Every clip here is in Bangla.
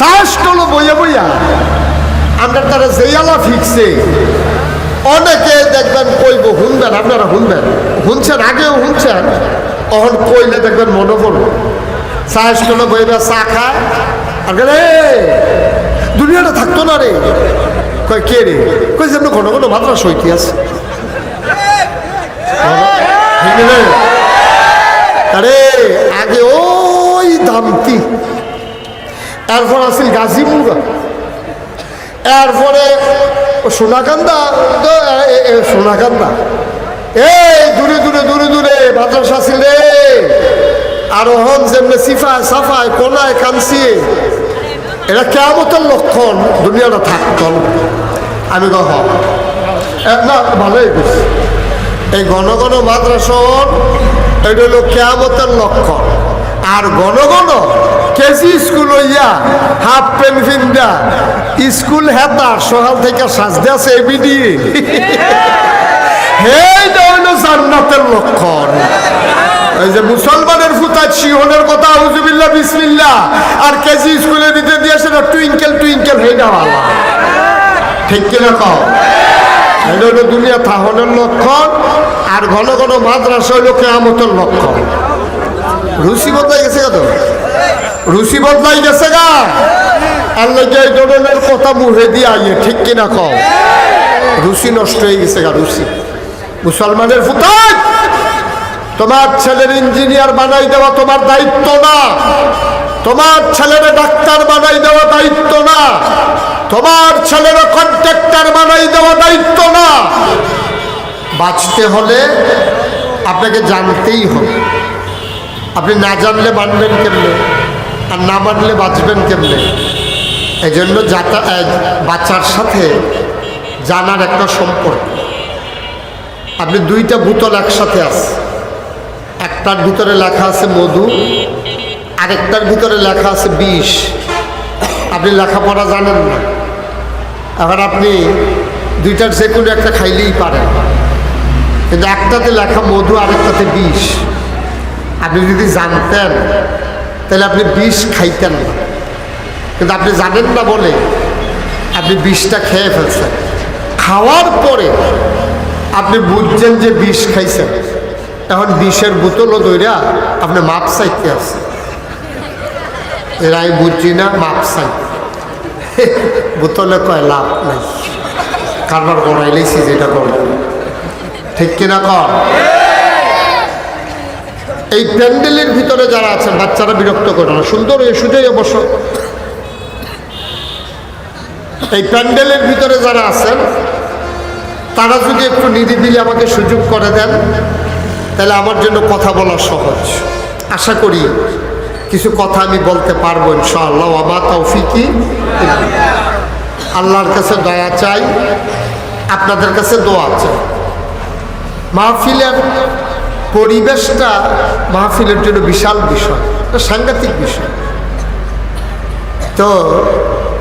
শ্বাসটলো বইয়া বইয়া আমরা তারা জেয়ালা ফিকছে অনেকে দেখবেন কইব শুনবেন আপনারা শুনবেন। শুনছেন আগেও শুনছেন অহন কইলে দেখবেন মনে পড়বে। শ্বাসটলো বইবা চা খায় "এই, দুনিয়াটা থাকতো না রে। কয় কে রে? কই যেমন ঘন ঘন মাত্রা সইতে আছে। ঠিক আরে আগে ওই দামতি এরপর আসিল গাজীপুর এরপরে সোনাকান্দা তো সোনাকান্দা। এই দূরে দূরে দূরে দূরে মাদ্রাসা ছিল রে। আর হন যেমনি সিফায় সাফায় কোনায় কানসিয়ে এটা কেমতের লক্ষণ দুনিয়াটা থাকত আমি তো হ এ, না ভালোই বুঝছি। এই ঘন ঘন মাদ্রাসন এটা হলো কেয়ামতের লক্ষণ। আর ঘন ঘন কেজি স্কুল হইয়া হাফ পেন ফিন্দা স্কুল হেতার সকাল থেকে সাজতে আছে এবিডি সেইটা হইল জান্নাতের লক্ষণ। এই যে মুসলমানের ফুতা শিহনের কথা হুজুবিল্লা বিসমিল্লা আর কেজি স্কুলে দিতে দিয়ে সেটা টুইঙ্কেল টুইঙ্কেল হইনা ভালো ঠিক কিনা কও? এটা হলো দুনিয়া থাহনের লক্ষণ, আর ঘন ঘন মাদ্রাসা হইল কেয়ামতের লক্ষণ। রুচি বদলাই গেছে কত রুচি বদলাই গেছে গা। আল্লাহ এই ধরনের কথা মুহে দিয়ে আইয়ে, ঠিক কিনা কও? রুচি নষ্ট হয়ে গেছে গা রুচি মুসলমানের ফুটাই তোমার ছেলের ইঞ্জিনিয়ার বানাই দেওয়া তোমার দায়িত্ব না। তোমার ছেলের ডাক্তার বানাই দেওয়া দায়িত্ব না। তোমার ছেলের কন্ট্রাক্টর বানাই দেওয়া দায়িত্ব না। বাঁচতে হলে আপনাকে জানতেই হবে। আপনি না জানলে মানবেন কেমনে? আর না মানলে বাঁচবেন কেমনে? এই জন্য যাতা বাচ্চার সাথে জানার একটা সম্পর্ক। আপনি দুইটা বোতল একসাথে আছে। একটার ভিতরে লেখা আছে মধু, আরেকটার ভিতরে লেখা আছে বিষ। আপনি লেখাপড়া জানেন না। এখন আপনি দুইটার যে কোনো একটা খাইলেই পারেন। কিন্তু একটাতে লেখা মধু, আরেকটাতে বিষ। আপনি যদি জানতেন, তাহলে আপনি বিষ খাইতেন না। কিন্তু আপনি জানেন না বলে আপনি বিষটা খেয়ে ফেলছেন। খাওয়ার পরে আপনি বুঝছেন যে বিষ খাইছেন। এখন বিষের বোতলও দইরা আপনি মাপ চাইতে আছে এরা আমি বুঝছি না মাপ চাই। বোতলে কয় লাভ নাই। কারবার গড়াইলেছি যেটা করে। ঠিক কিনা কর? এই প্যান্ডেলের ভিতরে যারা আছেন, বাচ্চারা বিরক্ত করে না। সুন্দর এই সুযোগ অবশ্য এই প্যান্ডেলের ভিতরে যারা আছেন, তারা যদি একটু নিরিবিলি আমাকে সুযোগ করে দেন, তাহলে আমার জন্য কথা বলা সহজ। আশা করি কিছু কথা আমি বলতে পারব ইনশাআল্লাহ। আমা তৌফিকি আল্লাহর কাছে দয়া চাই, আপনাদের কাছে দোয়া চাই। মাহফিলের পরিবেশটা মাহফিলের জন্য বিশাল বিষয় এটা সাংঘাতিক বিষয়। তো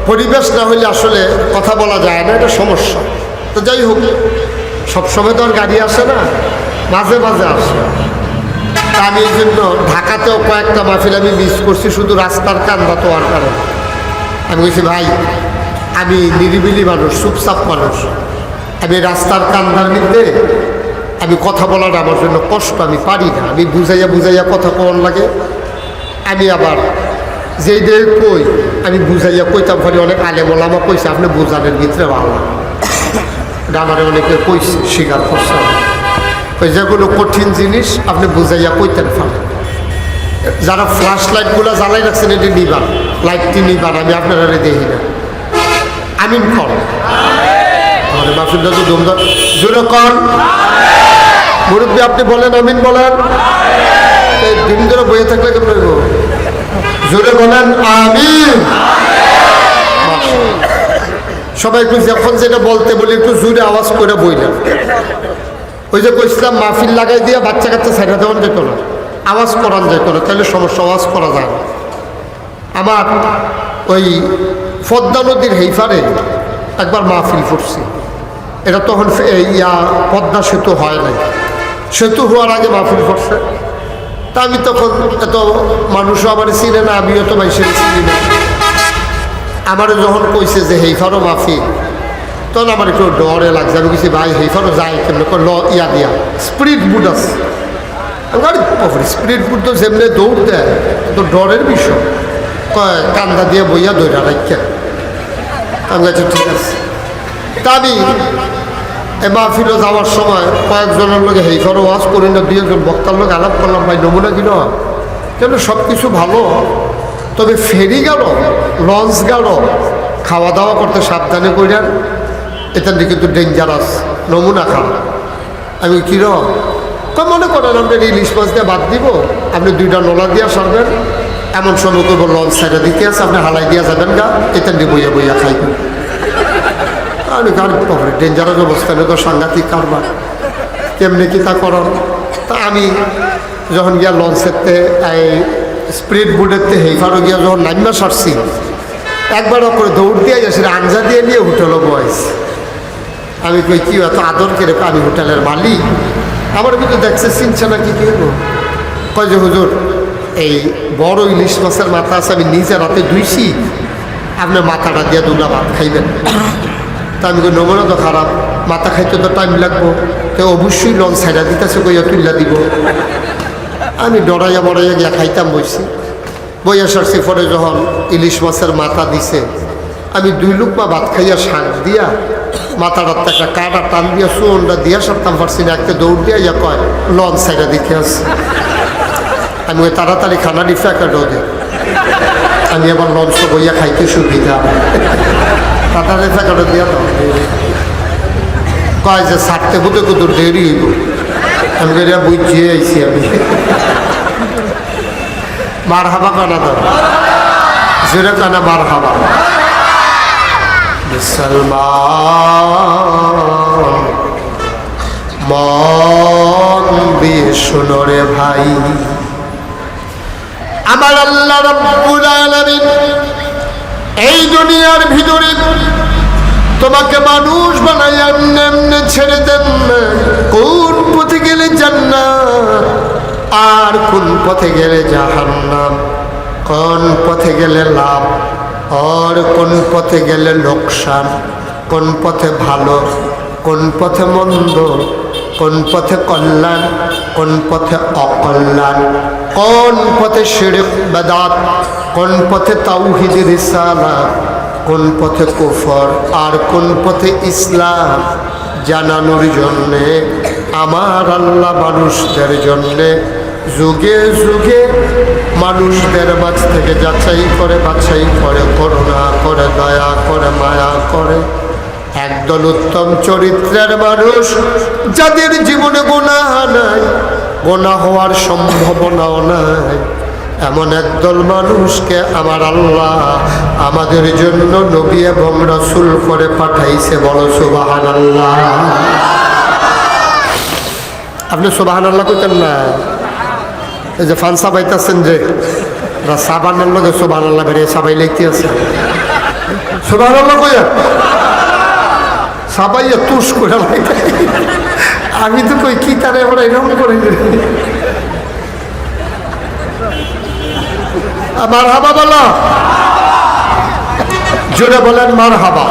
পরিবেশ না হলে আসলে কথা বলা যায় না, এটা সমস্যা। তো যাই হোক, সবসময় তো আর গাড়ি আসে না, মাঝে মাঝে আসে। তা আমি এই জন্য ঢাকাতেও কয়েকটা মাহফিল আমি মিস করছি, শুধু রাস্তার কান্দা তো কারণ। আমি বলছি, ভাই, আমি নিরিবিলি মানুষ, চুপচাপ মানুষ। আমি রাস্তার কান্দার মধ্যে আমি কথা বলাটা আমার জন্য কষ্ট, আমি পারি না। আমি বুঝাইয়া বুঝাইয়া কথা কন লাগে। আমি আবার যেই দের কই, আমি বুঝাইয়া কইতাম পারি অনেক আলে বলা আমার কইছে, আপনি বুঝানের ভিতরে ভালো। আমার অনেকে কইছে, স্বীকার করছে ওই যেগুলো কঠিন জিনিস আপনি বুঝাইয়া কইতেন পারেন যারা ফ্ল্যাশ লাইটগুলো জ্বালাই রাখছেন, এটি নিবান। লাইটটি নিবান, আমি আপনারা দেখি না। আমিন কর। আমাদের মাসুদা তো ধুমধাম জোরে কর। মুরব্বী, আপনি বলেন, আমিন বলেন। এই দিন ধরে বইয়ে থাকলে কেমন জোরে বলেন, আমিন। সবাই একটু যখন যেটা বলতে বলি, একটু জোরে আওয়াজ করে বইলেন ওই যে কইছিলাম, মাহফিল লাগাই দিয়ে বাচ্চা কাচ্চা ছাইড়া দেওয়ান যেত না। আওয়াজ করান যেত না তাহলে সমস্যা, আওয়াজ করা যায় না। আমার ওই পদ্মা নদীর হেইফারে একবার মাহফিল করছি। এটা তখন ইয়া পদ্মা সেতু হয় নাই। সেতু হওয়ার আগে মাহফিল করছে। তা আমি তখন এত মানুষও আমার চিনে না, আমিও তো মানুষের চিনি না। আমার যখন কইছে যে হেইফারও মাফি তখন আমার একটু ডরে লাগছে। আমি কিছু ভাই হেইফারও যাই, কেমন ল, ইয়া দিয়া। স্পিরিট বুট আছে। স্পিরিট বুট তো যেমনি দৌড় দেয় তো ডরের বিষয়। কয়, কান্দা দিয়ে বইয়া দৌড়া রাখা আমি ঠিক আছে। তা আমি এ মাহফিলে যাওয়ার সময় কয়েকজনের লোকে হেইফারও ওয়াজ করি না দুই একজন বক্তার লোক আলাপ করলাম, ভাই, নমুনা দিল। কেন? সব কিছু ভালো। তবে ফেরি গেল, লঞ্চ গেল খাওয়া দাওয়া করতে সাবধানে করিলেন এটা নিয়ে কিন্তু ডেঞ্জারাস নমুনা খাওয়া আমি কিরম তো মনে করেন আপনার ইলিশ মাছ দিয়ে বাদ দিব, আপনি দুইটা নোলা দিয়া সারবেন, এমন সময় করব লঞ্চ সাইডে দিতে আছে, আপনি হালাই দিয়া যাবেন গা এটা নিয়ে বইয়া বইয়া খাইবেন। আমি গান পরে ডেঞ্জারাস অবস্থা তো সাংঘাতিক কারবার। কেমনি কি তা করো তা আমি যখন গিয়া লঞ্চেতে এই স্প্রিড বুটেতে হেইফারও গিয়া যখন নাইমা সারছি, একবার করে দৌড় দিয়ে গেছে আঞ্জা দিয়ে নিয়ে হোটেলও বয়স আমি কই, কি এত আদর করে আমি হোটেলের মালিক? আমার কিন্তু দেখছে, চিনছে না কি কি হলো কয় যে, হুজুর, এই বড় ইলিশ মাছের মাথা আছে, আমি নিজে রাতে ধুইছি। আপনার মাথাটা দিয়ে দুলা ভাত খাইবেন। তা আমি কই তো খারাপ, মাথা খাইতে তো টাইম লাগবো। তো অবশ্যই লঞ্চ সাইডা দিতেছে কইয়া তুল্লা দিব। আমি ডরাইয়া বড়াইয়া গিয়া খাইতাম বইছি। বইয়া সারছি পরে যখন ইলিশ মাছের মাথা দিছে, আমি দুই লুকমা ভাত খাইয়া শাক দিয়া মাথাটার একটা কাটা টান দিয়া সুয়নটা দিয়া সারতাম পারছি না একটা দৌড় দিয়া ইয়া কয় লঞ্চ সাইডা দেখে আসছি আমি ওই তাড়াতাড়ি খানা দিতে একটা ডোদে আমি আবার লঞ্চ বইয়া খাইতে সুবিধা। ফেকাটা দিয়া কয় যে সারতে বুঝতে কত দেরি হইব। আমি এটা বুঝিয়ে আইছি আমি। মার হাবা কানা দাও। জোরে কানা মার হাবা মন দিয়ে রে ভাই। আমার আল্লাহ রব্বুল আলামিন এই দুনিয়ার ভিতরে তোমাকে মানুষ বানাই এমনি ছেড়ে দেন। কোন পথে গেলে জান্নাত আর কোন পথে গেলে জাহান্নাম কোন পথে গেলে লাভ আর কোন পথে গেলে লোকসান কোন পথে ভালো কোন পথে মন্দ কোন পথে কল্যাণ কোন পথে অকল্যাণ কোন পথে শিরক বেদাত কোন পথে তাওহিদ রিসালাত কোন পথে কুফর আর কোন পথে ইসলাম জানানোর জন্যে? আমার আল্লাহ মানুষদের জন্যে যুগে যুগে মানুষদের মাঝ থেকে যাচাই করে, বাছাই করে, করুণা করে, দয়া করে, মায়া করে। একদল উত্তম চরিত্রের মানুষ যাদের জীবনে গোনা নাই গোনা হওয়ার সম্ভাবনাও নাই। এমন একদল মানুষকে আমার আল্লাহ আমাদের জন্য নবী এবং রসুল করে পাঠাইছে বড় সুবাহান আল্লাহ আপনি সুবাহান আল্লাহ কইতেন না? এই যে ফান সাবাইতেছেন যে সাবানের লগে সুবাহান আল্লাহ বেরিয়ে সাবাই লিখতে আছে। সুবাহান আল্লাহ কইয়া? সাবাইয়া তুষ করে আমি তো কই, কি তারে আমরা এরকম করে মার হাবা বলো। জোরে বলেন মার হাবা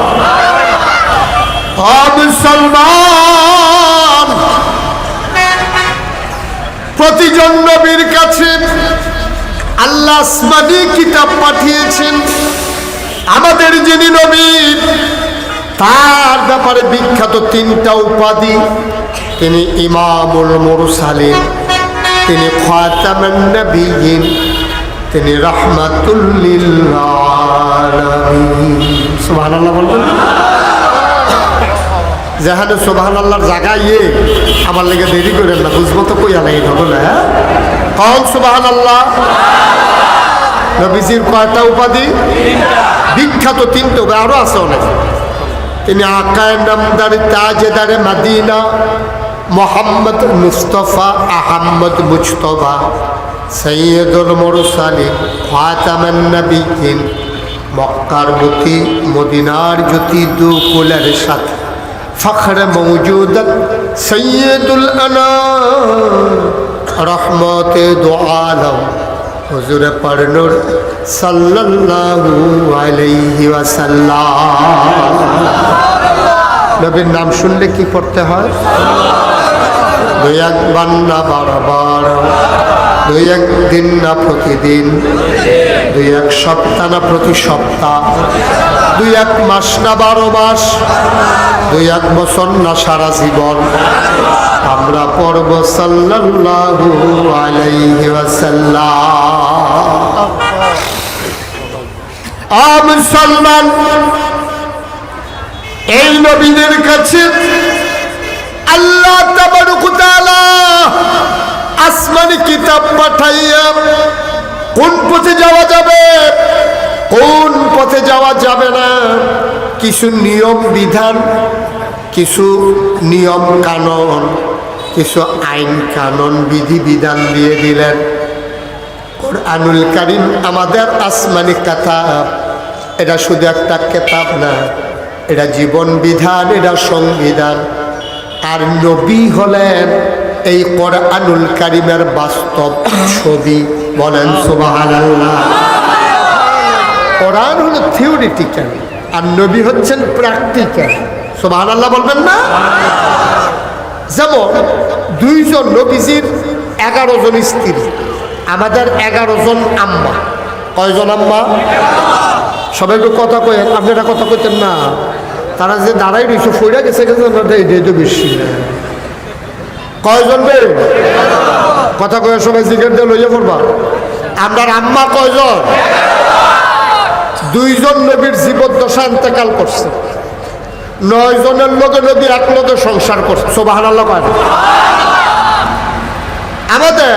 মুসলমান, প্রতিজন নবীর কাছে আল্লাহ আসমানি কিতাব পাঠিয়েছেন। আমাদের যিনি নবী, তার ব্যাপারে বিখ্যাত তিনটা উপাধি। তিনি ইমামুল মুরসালিন, তিনি খাতামান নবীন তিনি রহমাতুল্লিল সুবহানাল্লাহ বলবেন? যেখানে সোবাহান আল্লাহর জায়গায় ইয়ে আমার লেগে দেরি করেন না বুঝব তো কইয়া লাগে বলে হ্যাঁ? কম সুবাহান আল্লাহ নবীজির কয়টা উপাধি? বিখ্যাত তিনটে উপাধি আরও আছে অনেক। তিনি আকায় নামদার তাজেদারে মাদিনা মোহাম্মদ মুস্তফা আহম্মদ মুস্তফা সৈয়দুল মুরসালিন খাতামান নবীন মক্কার গতি, মদিনার জ্যোতি দু কুলের সাথে। ফখর মৌজুদত সৈয়দুল আনা রহমতে দো আলম হুজুরে পড়নুর সাল্লাল্লাহু আলাইহি ওয়াসাল্লাম। নবীর নাম শুনলে কি পড়তে হয়? দুই একবার না বারবার। দুই একদিন না প্রতিদিন দুই এক সপ্তাহ না প্রতি সপ্তাহ দুই এক মাস না বারো মাস দুই এক বছর না সারা জীবন। আমরা পড়ব সাল্লাল্লাহু আলাইহি ওয়াসাল্লাম। আ মুসলমান, এই নবীদের কাছে আল্লাহ তাবারক তাআলা আসমানি কিতাব পাঠাইয়া কোন পথে যাওয়া যাবে? কোন পথে যাওয়া যাবে না? কিছু নিয়ম বিধান, কিছু নিয়ম কানুন, কিছু আইন কানুন, বিধি বিধান দিয়ে দিলেন। কোরআনুল কারিম আমাদের আসমানি কিতাব। এটা শুধু একটা কেতাব না, এটা জীবন বিধান, এটা সংবিধান। আর নবী হলেন এই কোরআনুল কারিমের বাস্তব ছবি বলেন সুবহানাল্লাহ। কোরআন হলো থিওরিটিক্যাল, আর নবী হচ্ছেন প্র্যাকটিক্যাল। সুবহানাল্লাহ বলবেন না? যেমন, দুইজন নবীজির এগারো জন স্ত্রী, আমাদের এগারো জন আম্মা। কয়জন আম্মা? সবাই একটু কথা কয়ে আপনারা কথা কইতেন না, তারা যে দাঁড়াই রয়েছে ফইরা গেছে গেছে তো বেশি না। কয়জন বে? কথা কয়ে সবাই জিজ্ঞেস দিয়ে লইয়া পড়বা। আপনার আম্মা কয়জন? দুইজন নবীর জীবদ্দশা ইন্তেকাল করছে। নয় জনের লোকে নবী এক লোকে সংসার করছে। সোবাহান আমাদের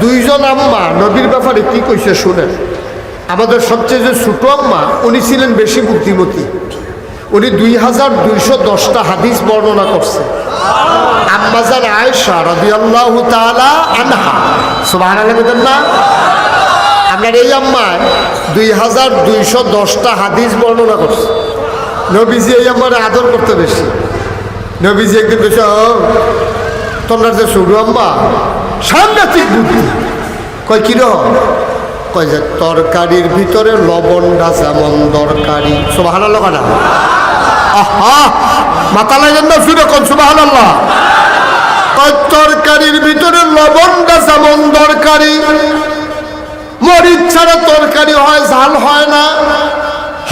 দুইজন আম্মা নবীর ব্যাপারে কি কইছে শুনেন? আমাদের সবচেয়ে যে ছোট আম্মা, উনি ছিলেন বেশি বুদ্ধিমতী। উনি দুই হাজার দুইশো দশটা হাদিস বর্ণনা করছে। আম্মাজান আয়েশা রাদিয়াল্লাহু তাআলা আনহা। বলেন না? আপনার এই আম্মা দুই হাজার দুইশো দশটা হাদিস বর্ণনা করছে। নবীজি এই আম্মারে আদর করতে বেশি। নবীজি একদিন বেশি তোমরা যে সরু আম্মা সাংঘাতিক বুদ্ধি কয় কিরম কয় যে, তরকারির ভিতরে লবণ লবণটা যেমন দরকারি। আল্লাহ কানা আহা মাথা লাগেন না ফিরে কোন সুবাহান আল্লাহ তরকারির ভিতরে লবণটা যেমন দরকারি। মরিচ ছাড়া তরকারি হয়, ঝাল হয় না।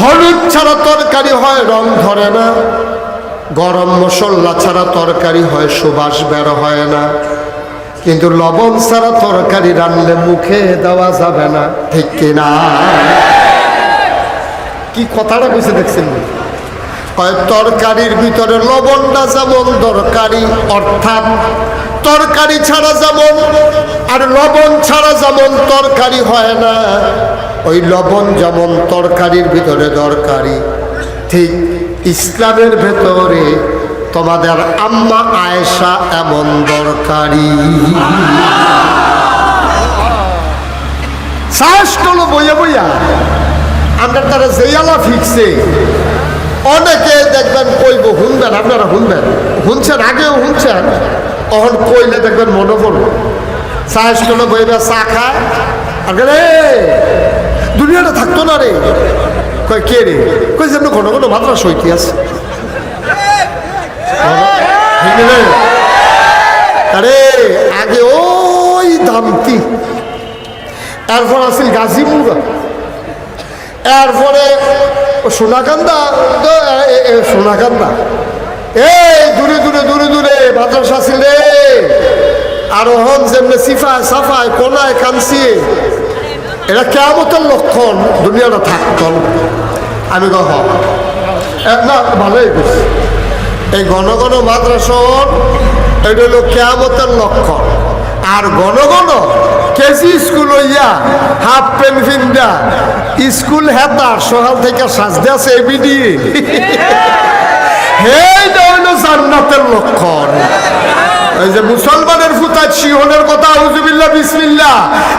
হলুদ ছাড়া তরকারি হয়, রং ধরে না। গরম মশলা ছাড়া তরকারি হয়, সুবাস বের হয় না। কিন্তু লবণ ছাড়া তরকারি রান্নলে মুখে দেওয়া যাবে না, ঠিক কিনা? কি কথাটা বুঝে দেখছেন? তরকারির ভিতরে লবণটা যেমন দরকারি, অর্থাৎ তরকারি ছাড়া যেমন আর লবণ ছাড়া যেমন তরকারি হয় না, ওই লবণ যেমন তরকারির ভিতরে দরকারি। ঠিক ইসলামের ভেতরে তোমাদের আম্মা আয়েশা এমন দরকারি। শ্বাসগুলো বইয়া বইয়া। আমরা তারা জেয়ালা ফিকছে অনেকে দেখবেন কইব শুনবেন আপনারা শুনবেন শুনছেন আগেও শুনছেন তখন কইলে দেখবেন মনে পড়ব। শ্বাসগুলো বইবে, চা খায় রে, দুনিয়াটা থাকতো না রে। কয়, কে রে? কই যেন ঘন ঘন মাত্রা সইতে আছে। আরে, আগে ওই দামতি। এরপর আসিল গাজীপুর। এরপরে সোনাকান্দা? তো সোনাকান্দা। এই, দূরে দূরে দূরে দূরে মাদ্রাসা ছিল রে। হন যেমনি সিফায়, সাফায়, কোনায় কানসিয়ে এটা কেমতের লক্ষণ, দুনিয়াটা থাকত আমি কহ না, ভালোই করছি এই ঘন ঘন মাদ্রাসর এটা হলো কেয়ামতের লক্ষণ। আর ঘন ঘন কেজি স্কুল হইয়া হাফ পেন ফিন্দা স্কুল হেতার সকাল থেকে সাজতে আছে এবিডি সেইটা হইল জান্নাতের লক্ষণ। এই যে মুসলমানের ফুতা শিহনের কথা হুজুবিল্লা বিসমিল্লা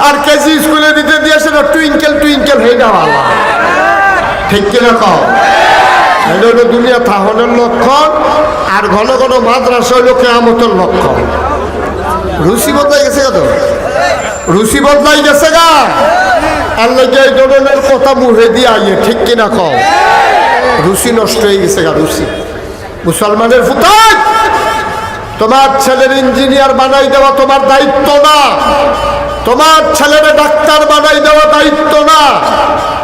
আর কেজি স্কুলে দিতে দিয়ে সেটা টুইঙ্কেল টুইঙ্কেল হয়ে যাওয়া ঠিক কিনা কও? এটা হলো দুনিয়া থাহনের লক্ষণ, আর ঘন ঘন মাদ্রাসা হইল কেয়ামতের লক্ষণ। রুচি বদলাই গেছে কত রুচি বদলাই গেছে গা। আল্লাহ এই ধরনের কথা মুহে দিয়ে আইয়ে, ঠিক কিনা কম রুচি নষ্ট হয়ে গেছে গা, রুচি। মুসলমানের ফুতাক তোমার ছেলের ইঞ্জিনিয়ার বানাই দেওয়া তোমার দায়িত্ব না। তোমার ছেলের ডাক্তার বানাই দেওয়া দায়িত্ব না।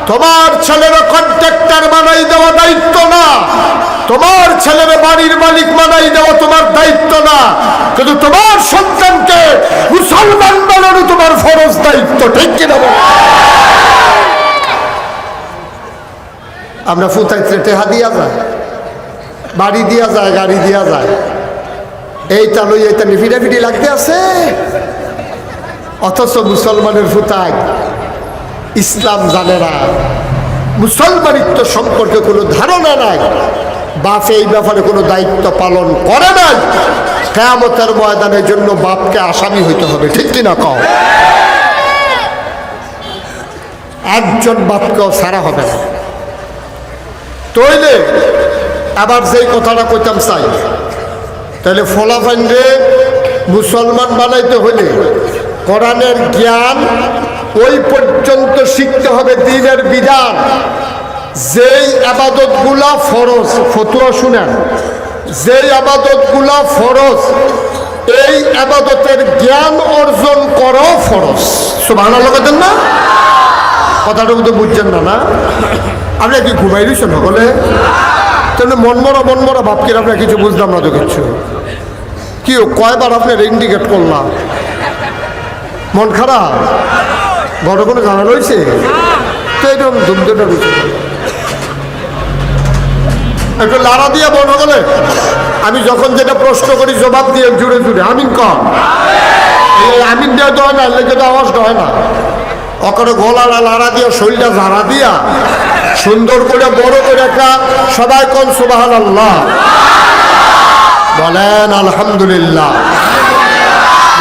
তোমার ছেলের কন্ট্রাক্টর বানাই দেওয়া দায়িত্ব না। তোমার ছেলের বাড়ির মালিক বানাই দেওয়া তোমার দায়িত্ব না। কিন্তু তোমার সন্তানকে মুসলমান বানানো তোমার ফরজ দায়িত্ব, ঠিক কিনা? আমরা ফুতাইতে টেহা দিয়া যায়, বাড়ি দিয়া যায়, গাড়ি দিয়া যায়। এইটা লই এইটা ফিটাফিটি লাগতে আছে। অথচ মুসলমানের ফুতাক ইসলাম জানে না। মুসলমানিত্ব সম্পর্কে কোনো ধারণা নাই। বাপ এই ব্যাপারে কোনো দায়িত্ব পালন করে নাই। কেয়ামতের ময়দানের জন্য বাপকে আসামি হইতে হবে, ঠিক কিনা কও? একজন বাপকেও সারা হবে না। তৈলে আবার যেই কথাটা কইতাম চাই তাহলে ফলাফাইন্ডে মুসলমান বানাইতে হলে কোরআনের জ্ঞান ওই পর্যন্ত শিখতে হবে দিনের বিধান। যেই আবাদতগুলা ফরজ, ফতুয়া শুনেন। যেই আবাদতগুলা ফরজ, এই আবাদতের জ্ঞান অর্জন করো ফরজ। সুবাহ না? কথাটুকু তো বুঝছেন না না? আপনি কি ঘুমাই দিচ্ছেন সকলে? তাহলে মনমরা মনমরা ভাবকে আপনার কিছু বুঝলাম না তো কিছু। কি কয়বার আপনার ইন্ডিকেট করলাম? মন খারাপ? কোনো ঝামেলা হয়েছে তো এরকম ধুমধুটা রয়েছে একটু লাড়া দিয়ে বড় বলে। আমি যখন যেটা প্রশ্ন করি, জবাব দিয়ে জুড়ে জুড়ে, আমিন কম। আমিন দেওয়া তো হয় না, লেগে তো আওয়াজটা হয় না। অকরে গলাটা লাড়া দিয়া, শরীরটা ঝাড়া দিয়া, সুন্দর করে, বড় করে একটা সবাই কোন সুবাহ আল্লাহ বলেন, আলহামদুলিল্লাহ।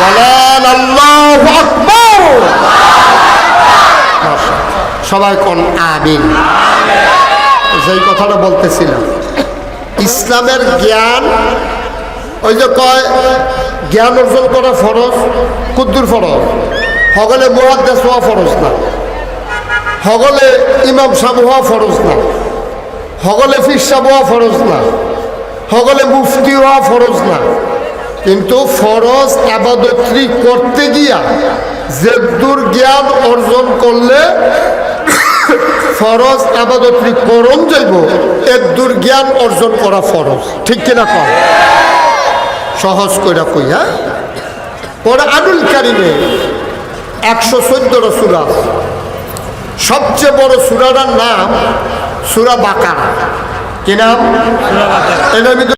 বলেন, আল্লাহ সবাই কোন, আমিন। সেই কথাটা বলতেছিলাম। ইসলামের জ্ঞান, ওই যে কয়, জ্ঞান অর্জন করা ফরজ, কুদ্দুর ফরজ। সকলে মুহাদ্দেশ হওয়া ফরজ না। সকলে ইমাম সাহেব হওয়া ফরজ না। সকলে ফির সাহেব হওয়া ফরজ না। সকলে মুফতি হওয়া ফরজ না। কিন্তু ফরজ আবাদত্রী করতে গিয়া, যে দূর জ্ঞান অর্জন করলে ফরজ আবাদত্রী করণ যাইব এর দূর জ্ঞান অর্জন করা ফরজ। ঠিক কিনা কর সহজ কইরা কই হ্যাঁ? পরে আনুল কারিমে একশো চোদ্দটা সুরা সবচেয়ে বড় সুরাটার নাম সুরা বাকারা। কি নাম?